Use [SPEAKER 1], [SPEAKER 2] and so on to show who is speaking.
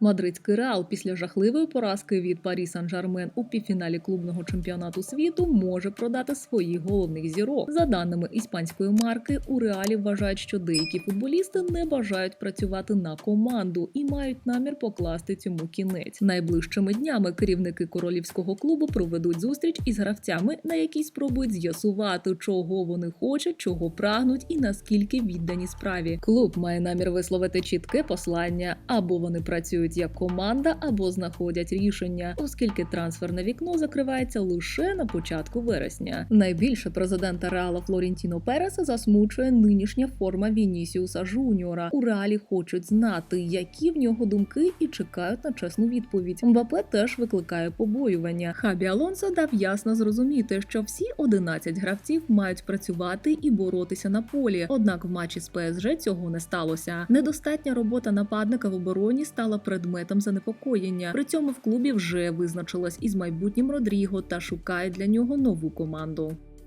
[SPEAKER 1] Мадридський реал після жахливої поразки від Парі Сан-Жермен у півфіналі клубного чемпіонату світу може продати своїх головних зірок. За даними іспанської марки, у реалі вважають, що деякі футболісти не бажають працювати на команду і мають намір покласти цьому кінець. Найближчими днями керівники королівського клубу проведуть зустріч із гравцями, на якій спробують з'ясувати, чого вони хочуть, чого прагнуть і наскільки віддані справі. Клуб має намір висловити чітке послання або вони працюють як команда, або знаходять рішення, оскільки трансферне вікно закривається лише на початку вересня. Найбільше президента Реала Флорентіно Переса засмучує нинішня форма Вінісіуса Жуніора. У реалі хочуть знати, які в нього думки, і чекають на чесну відповідь. Мбапе теж викликає побоювання. Хабі Алонсо дав ясно зрозуміти, що всі 11 гравців мають працювати і боротися на полі. Однак в матчі з ПСЖ цього не сталося. Недостатня робота нападника в обороні стала предметом занепокоєння. При цьому в клубі вже визначилась із майбутнім Родріго та шукає для нього нову команду.